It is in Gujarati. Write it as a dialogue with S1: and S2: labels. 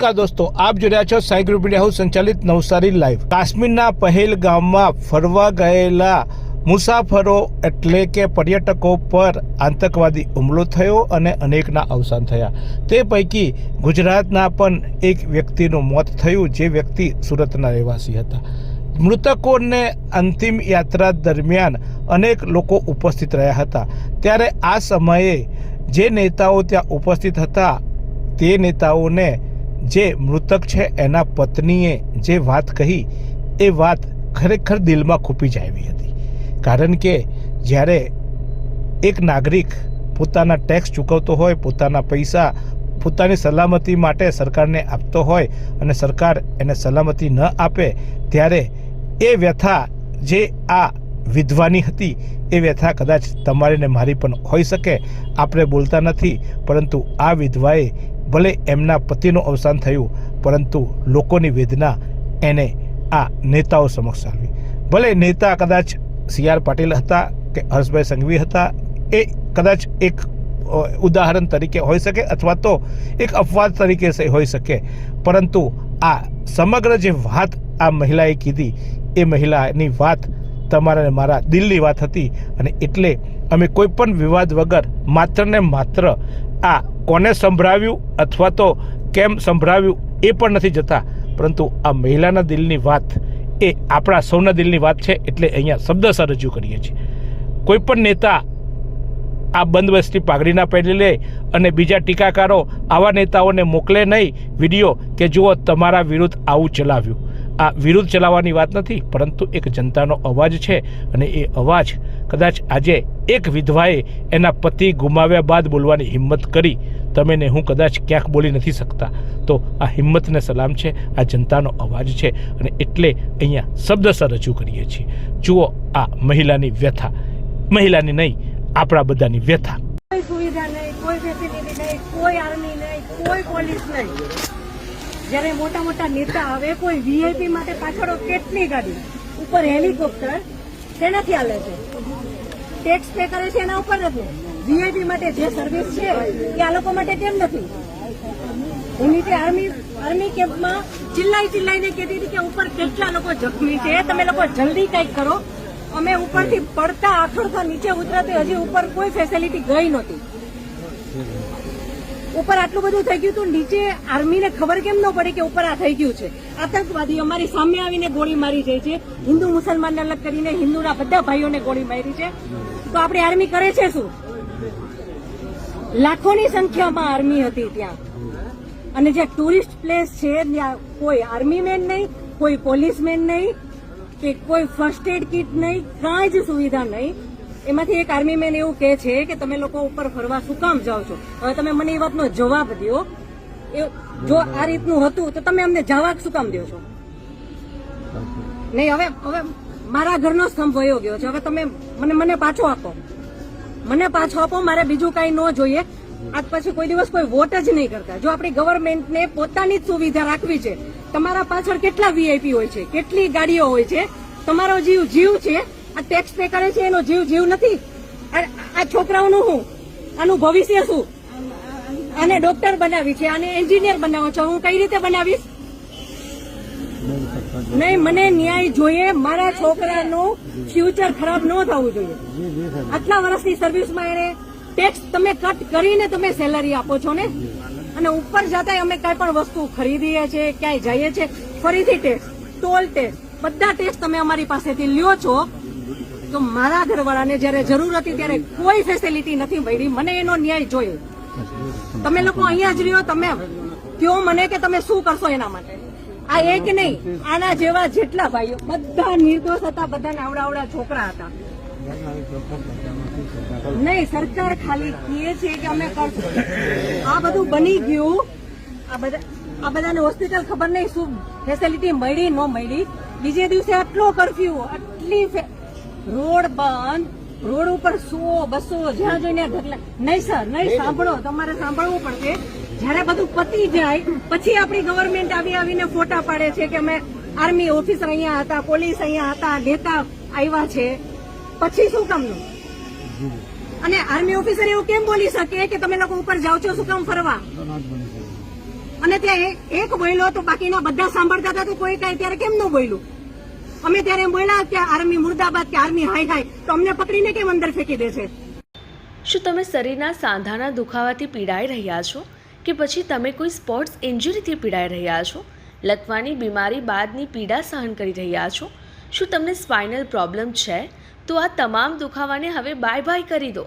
S1: નમસ્કાર દોસ્તો, આપ જોઈ રહ્યા છો સાઈ ગ્રુપ મીડિયા હાઉસ સંચાલિત નવસારી લાઈવ. કાશ્મીરના પહેલ ગામમાં ફરવા ગયેલા મુસાફરો એટલે કે પર્યટકો પર આતંકવાદી હુમલો થયો અને અનેકના અવસાન થયા. તે પૈકી ગુજરાતના પણ એક વ્યક્તિનું મોત થયું, જે વ્યક્તિ સુરતના રહેવાસી હતા. મૃતકોને અંતિમ યાત્રા દરમિયાન અનેક લોકો ઉપસ્થિત રહ્યા હતા. ત્યારે આ સમયે જે નેતાઓ ત્યાં ઉપસ્થિત હતા, તે નેતાઓને જે મૃતક છે એના પત્નીએ જે વાત કહી, એ વાત ખરેખર દિલમાં ખૂપી જાવી હતી. કારણ કે જ્યારે એક નાગરિક પોતાના ટેક્સ ચૂકવતો હોય, પોતાના પૈસા પોતાની સલામતી માટે સરકારને આપતો હોય અને સરકાર એને સલામતી ન આપે, ત્યારે એ વ્યથા જે આ વિધવાની હતી, એ વ્યથા કદાચ તમારી ને મારી પણ હોઈ શકે, આપણે બોલતા નથી, પરંતુ આ વિધવાએ ભલે એમના પતિનું અવસાન થયું, પરંતુ લોકોની વેદના એને આ નેતાઓ સમક્ષ આવી. ભલે નેતા કદાચ સી આર પાટીલ હતા કે હર્ષભાઈ સંઘવી હતા, એ કદાચ એક ઉદાહરણ તરીકે હોઈ શકે અથવા તો એક અપવાદ તરીકે હોઈ શકે. પરંતુ આ સમગ્ર જે વાત આ મહિલાએ કીધી, એ મહિલાની વાત તમારા મારા દિલની વાત હતી. અને એટલે અમે કોઈ પણ વિવાદ વગર માત્ર ને માત્ર આ કોને સંભળાવ્યું અથવા તો કેમ સંભળાવ્યું એ પણ નથી જતા. પરંતુ આ મહિલાના દિલની વાત એ આપણા સૌના દિલની વાત છે એટલે અહીંયા શબ્દસર રજૂ કરીએ છીએ. કોઈ પણ નેતા આ બંદબસ્તી પાઘડીના પહેરી લે અને બીજા ટીકાકારો આવા નેતાઓને મોકલે નહીં. વીડિયો કે જુઓ તમારા વિરુદ્ધ આવું ચલાવ્યું. આ વિરુદ્ધ ચલાવવાની વાત નથી, પરંતુ એક જનતાનો અવાજ છે અને એ અવાજ કદાચ આજે એક વિધવાએ એના પતિ ગુમાવ્યા બાદ બોલવાની હિંમત કરી. તમે ને હું કદાચ ક્યાંક બોલી નથી શકતા. તો આ હિંમતને સલામ છે, આ જનતાનો અવાજ છે અને એટલે અહીંયા શબ્દસર રજૂ કરીએ છીએ. જુઓ આ મહિલાની વ્યથા. મહિલાની નહીં, આપણા બધાની વ્યથા.
S2: કોઈ સુવિધા નહીં, કોઈ ફેસિલિટી નહીં, કોઈ આર્મી નહીં, કોઈ પોલીસ નહીં. જ્યારે મોટા મોટા નેતા આવે, કોઈ વીઆઈપી માટે પાછળ કેટલી ગાડી? ઉપર હેલિકોપ્ટર તેનાથી હાલે છે? ટેક્સ પે કરે છે એના ઉપર નથી. વીઆઈપી માટે જે સર્વિસ છે, એ આ લોકો માટે કેમ નથી. હું નીચે આર્મી આર્મી કેમ્પમાં ચિલ્લાઈ ચિલ્લાઈને કહેતી હતી કે ઉપર કેટલા લોકો જખમી છે, તમે લોકો જલ્દી કંઈક કરો. અમે ઉપરથી પડતા આખડતા નીચે ઉતરાતી હજી ઉપર કોઈ ફેસિલિટી ગઈ નહોતી. ઉપર આટલું બધું થઈ ગયું હતું નીચે આર્મીને ખબર કેમ ન પડે કે ઉપર આ થઈ ગયું છે? આતંકવાદી અમારી સામે આવીને ગોળી મારી જાય છે. હિન્દુ મુસલમાનને અલગ કરીને હિન્દુના બધા ભાઈઓને ગોળી મારી છે. તો આપણી આર્મી કરે છે શું? લાખોની સંખ્યામાં આર્મી હતી ત્યાં. અને જે ટુરિસ્ટ પ્લેસ છે, ત્યાં કોઈ આર્મી મેન નહીં, કોઈ પોલીસમેન નહીં, કે કોઈ ફર્સ્ટ એડ કિટ નહીં, કાંઈ જ સુવિધા નહીં. એમાંથી એક આર્મી મેન એવું કહે છે કે તમે લોકો ઉપર ફરવા શું કામ જાઓ છો? હવે તમે મને એ વાતનો જવાબ દો જો આ રીતનું હતું તો તમે અમને જવા શું કામ દો છો? નહીં, હવે હવે મારા ઘરનો સ્તંભ વયો ગયો છે. હવે તમે મને મને પાછો આપો. મને પાછો આપો, મારે બીજું કઈ ન જોઈએ. આજ પછી કોઈ દિવસ કોઈ વોટ જ નહીં કરતા. જો આપણી ગવર્મેન્ટને પોતાની જ સુવિધા રાખવી છે, તમારા પાછળ કેટલા વીઆઈપી હોય છે, કેટલી ગાડીઓ હોય છે, તમારો જીવ જીવ છે આ ટેક્સ પે કરે છે, એનો જીવ જીવ નથી. આ- છોકરાઓનું શું આનું ભવિષ્ય શું? આને ડોક્ટર બનાવી છે, આને એન્જિનિયર બનાવો છો. હું કઈ રીતે બનાવીશ? નહીં, મને ન્યાય જોઈએ, મારા છોકરાનું ફ્યુચર ખરાબ ન થવું જોઈએ. આટલા વર્ષની સર્વિસમાં એને ટેક્સ તમે કટ કરીને તમે સેલરી આપો છો ને? અને ઉપર જતા અમે કઈ પણ વસ્તુ ખરીદીએ છીએ ક્યાંય જઈએ છીએ ફરીથી ટેક્સ ટોલ ટેક્સ બધા ટેક્સ તમે અમારી પાસેથી લ્યો છો. તો મારા ઘરવાળાને જ્યારે જરૂર હતી ત્યારે કોઈ ફેસિલિટી નથી મળી. મને એનો ન્યાય જોઈએ તમે લોકો અહીંયા જ રહ્યો, તમે કયો મને કે તમે શું કરશો એના માટે? આ એક નહીં, આના જેવા જેટલા ભાઈઓ, બધા નિર્દોષ હતા, બધા આવડા છોકરા હતા. નહીં, સરકાર ખાલી કહે છે કે અમે કરશું. આ બધું બની ગયું. આ બધા આ બધાને હોસ્પિટલ ખબર નહીં શું ફેસિલિટી મળી, ન મળી. બીજે દિવસે આટલો કરફ્યુ આટલી રોડ બંધ રોડ ઉપર સો બસો જ્યાં જોઈને ઢગલા નહીં સર નહીં સાંભળો તમારે સાંભળવું પડશે. જ્યારે બધું પતી જાય પછી આપણી ગવર્મેન્ટ આવી આવીને ફોટા પાડે છે કે અમે આર્મી ઓફિસર અહીંયા હતા પોલીસ અહીંયા હતા નેતા આવ્યા છે. પછી શું કામનું? અને આર્મી ઓફિસર એવું કેમ બોલી શકે કે તમે લોકો ઉપર જાઓ છો શું કામ ફરવા? અને ત્યાં એક બોલ્યો તો બાકીના બધા સાંભળતા હતા તો કોઈ કાંઈ ત્યારે કેમ ન બોલ્યું? અમે ત્યારે બોલ્યા કે આર્મી મુર્દાબાદ કે આર્મી હાય હાય, તો અમને પકડીને કેમ અંદર ફેંકી દે
S3: શું તમે શરીરના સાંધાના દુખાવાથી પીડાઈ રહ્યા છો? કે પછી તમે કોઈ સ્પોર્ટ્સ ઇન્જરીથી પીડાઈ રહ્યા છો? લકવાની બીમારી બાદની પીડા સહન કરી રહ્યા છો? શું તમને સ્પાઇનલ પ્રોબ્લેમ છે? તો આ તમામ દુખાવાને હવે બાય બાય કરી દો.